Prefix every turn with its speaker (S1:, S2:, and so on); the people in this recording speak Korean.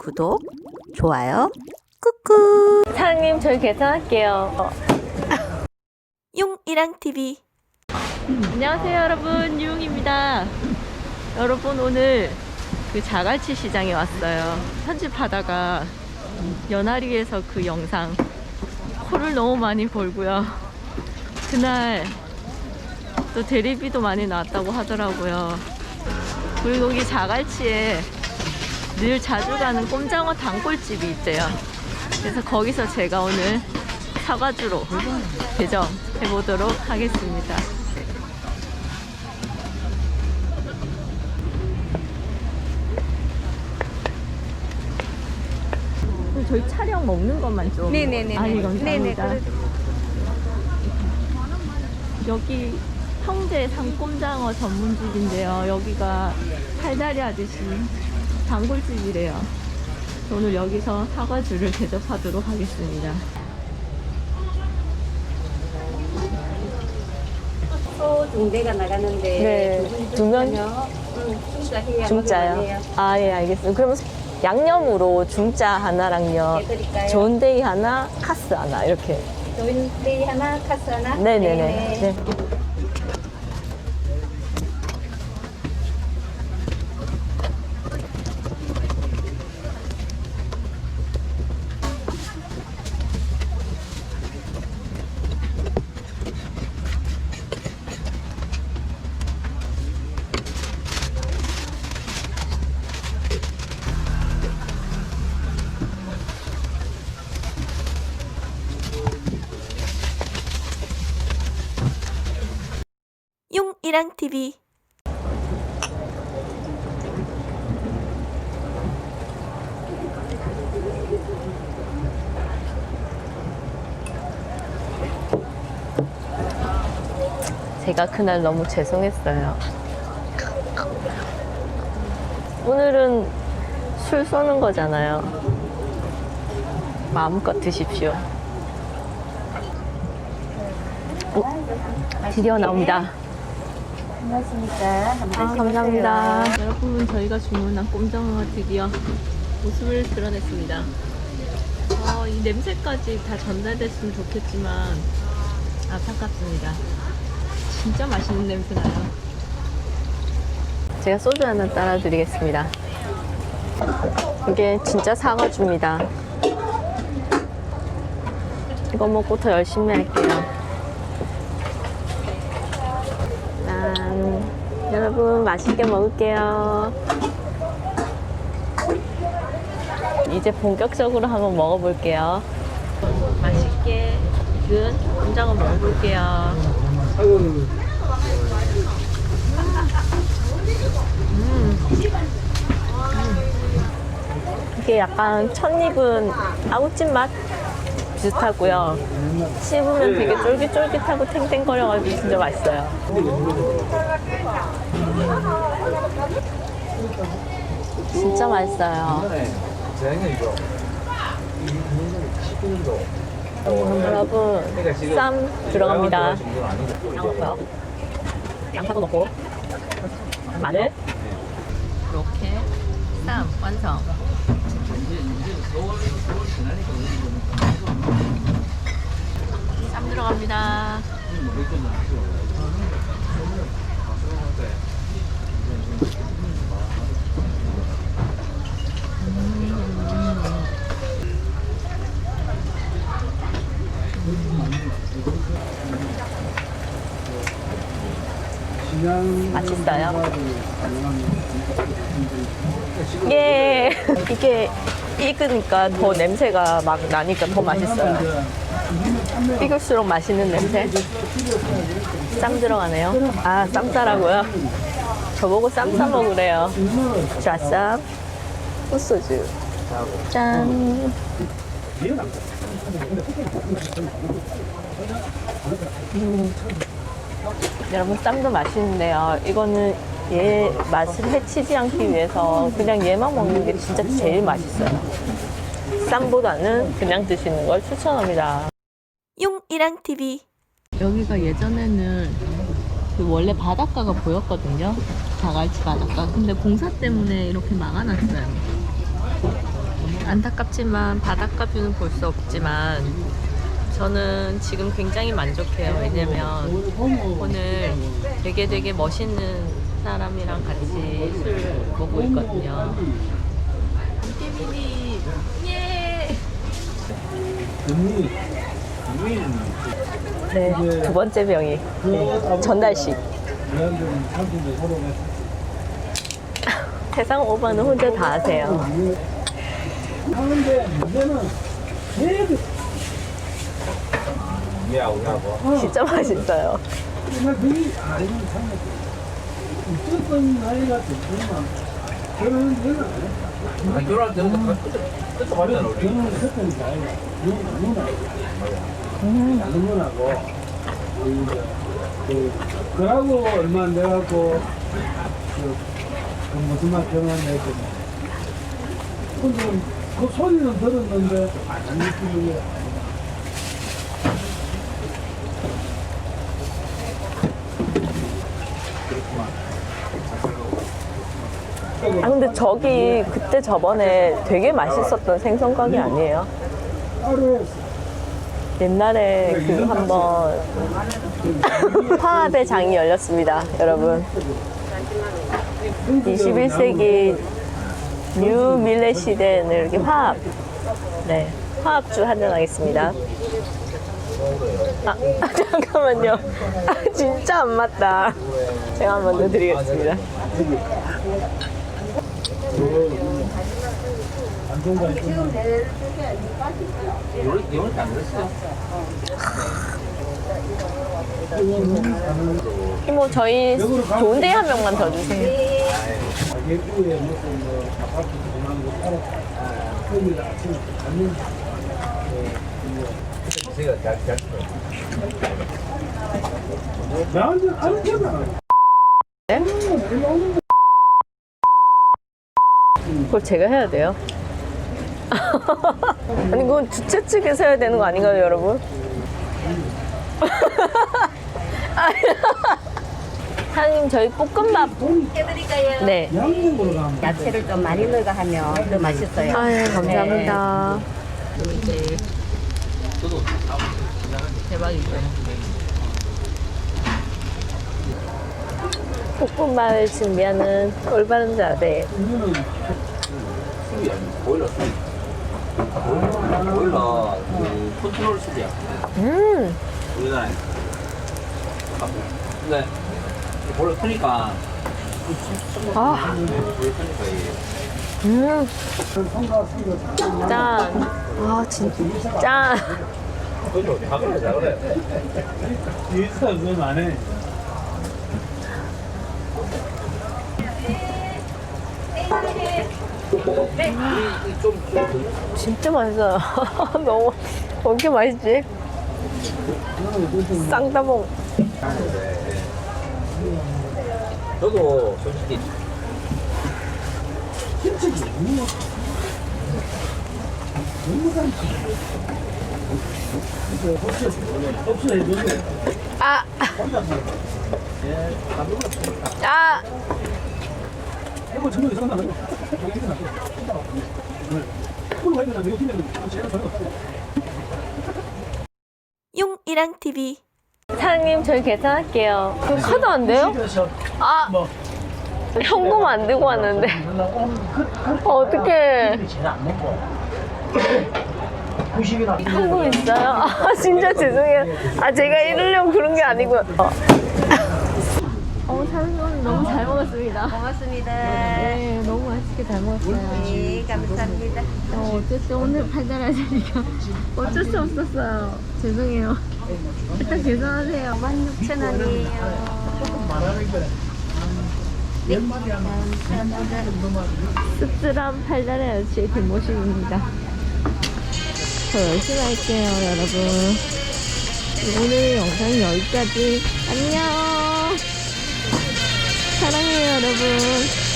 S1: 구독, 좋아요, 꾹꾹.
S2: 사장님 저희 계산할게요.
S1: 용이랑 TV.
S2: 안녕하세요 여러분 유웅입니다. 여러분 오늘 그 자갈치 시장에 왔어요. 편집하다가 연아리에서 그 영상 코를 너무 많이 벌고요. 그날 또 대리비도 많이 나왔다고 하더라고요. 그리고 여기 자갈치에 늘 자주 가는 꼼장어 단골집이 있대요. 그래서 거기서 제가 오늘 사과주로 대접해 보도록 하겠습니다. 저희 촬영 먹는 것만 좀.
S3: 네네네.
S2: 아니,
S3: 네네.
S2: 감사합니다.
S3: 그래-
S2: 여기 형제 상꼼장어 전문집인데요. 여기가 팔다리 아저씨 단골집이래요. 오늘 여기서 사과주를 대접하도록 하겠습니다.
S3: 소 중대가 나가는데
S2: 네, 두 명?
S3: 중자 해야
S2: 중짜요? 아, 예, 알겠습니다. 그러면 양념으로 중짜 하나랑요.
S3: 해드릴까요?
S2: 좋은데이 하나, 카스 하나, 이렇게.
S3: 좋은데 하나, 카스 하나.
S2: 네네네. 네.
S1: 용 이랑 TV.
S2: 제가 그날 너무 죄송했어요. 오늘은 술 쏘는 거잖아요. 마음껏 드십시오. 오, 드디어 나옵니다.
S3: 반갑습니까?
S2: 아, 감사합니다. 여러분, 저희가 주문한 꼼장어가 드디어 모습을 드러냈습니다. 어, 이 냄새까지 다 전달됐으면 좋겠지만 안타깝습니다. 진짜 맛있는 냄새 나요. 제가 소주 하나 따라 드리겠습니다. 이게 진짜 사과주입니다. 이거 먹고 더 열심히 할게요. 짠. 여러분, 맛있게 먹을게요. 이제 본격적으로 한번 먹어볼게요. 맛있게 익은 꼼장어 먹어볼게요. 이게 약간 첫 입은 아구찜 맛 비슷하고요. 씹으면 되게 쫄깃쫄깃하고 탱탱거려가지고 진짜 맛있어요. 진짜 맛있어요. 여러분, 쌈 들어갑니다. 양 넣고요. 양파도 넣고, 마늘. 이렇게 쌈 완성. 쌈 들어갑니다. 맛있어요. 예. 이게 익으니까 더 냄새가 막 나니까 더 맛있어요. 익을수록 맛있는 냄새. 쌈 들어가네요. 아, 쌈 싸라고요? 저보고 쌈 싸 먹으래요. 자, 쌈. 꽃소주. 짠. 음. 여러분 쌈도 맛있는데요. 이거는 얘 맛을 해치지 않기 위해서 그냥 얘만 먹는 게 진짜 제일 맛있어요. 쌈보다는 그냥 드시는 걸 추천합니다.
S1: 용이랑 TV.
S2: 여기가 예전에는 그 원래 바닷가가 보였거든요. 자갈치 바닷가. 근데 공사 때문에 이렇게 막아놨어요. 안타깝지만 바닷가 뷰는 볼 수 없지만 저는 지금 굉장히 만족해요. 왜냐면 오늘 되게 되게 멋있는 사람이랑 같이 술 먹고 있거든요. 깨비니 예. 네, 두 번째 병이 네, 전달식. 세상 오바는 혼자 다 하세요. 진짜 맛있어요.
S4: 정말 그게 아니면 참 어떤 나이가 됐지만 그런 데는
S5: 아니, 결혼할 때는 끝- 끝 봤잖아, 우리.
S4: 저는 했던 게 아니라 누나. 다른 거하고. 이제 그 그러고 얼마 안 돼갖고 그, 그 무슨 말 병원했더니 근데 그 소리는 들었는데 안 느끼는 게
S2: 아 근데 저기 그때 저번에 되게 맛있었던 생선 가게 아니에요? 옛날에 그 한번 화합의 장이 열렸습니다, 여러분. 21세기 뉴 밀레 시대는 이렇게 화합, 네, 화합주 한잔 하겠습니다. 아, 잠깐만요. 아, 진짜 안 맞다. 제가 한번 더 드리겠습니다.
S4: 방송가 있으면
S5: 이럴 이럴 때안 그랬어.
S2: 이모 저희 좋은 데한 명만 더 주세요.
S4: 예쁘게 무슨 뭐 아파트 전화하는 거 따라 거기다 아침에 갔는
S5: 제가 잘, 잘.
S4: 나한테 아는 거잖아.
S2: 그걸 제가 해야 돼요? 아니 그건 주최 측에서 해야 되는 거 아닌가요 여러분? 사장님 저희 볶음밥
S3: 해드릴까요?
S2: 네
S3: 야채를 좀 많이 넣어 하면 더 맛있어요.
S2: 아유 감사합니다 대박이죠 볶음밥을 준비하는 올바른 자세
S5: 수비야. 보일러 수비. 보일러, 보일러 그 컨트롤 수비야.
S2: 음
S5: 우리나라에. 근데 보일러 크니까
S2: 아,
S5: 보일러 크니까 이게
S2: 음, 짠. 아, 진짜. 짠.
S5: 그죠? 다 그래, 다 그래.
S4: 뒤에서 그건 안 해.
S5: 좀, 좀
S2: 진짜 맛있어요. 너무, 왜 이렇게 맛있지? 쌍따봉.
S5: 저도 솔직히
S4: 김치
S2: 아, 아.
S4: 거? 그걸? 이거 팀에는 제가 전혀 없어.
S1: 용이랑 TV
S2: 사장님, 저희 계산할게요. 그 카드 안 돼요? 아,
S4: 뭐
S2: 현금 안 들고 왔는데. 어, 어떡해. 현금 있어요? 아, 진짜 죄송해요. 아, 제가 이러려고 그런 게 아니고요. 어, 어 사 장님 너무 잘 먹었습니다.
S3: 고맙습니다.
S2: 네, 너무 맛있게 잘 먹었어요.
S3: 네, 감사합니다.
S2: 어, 어쨌든 오늘 팔달하시니까 어쩔 수 없었어요. 죄송해요. 일단 계산하세요.
S3: 16,000원이에요.
S2: 씁쓸한 팔달의 아저씨의 뒷모습입니다. 더 열심히 할게요, 여러분. 오늘 영상은 여기까지. 안녕! 사랑해요, 여러분.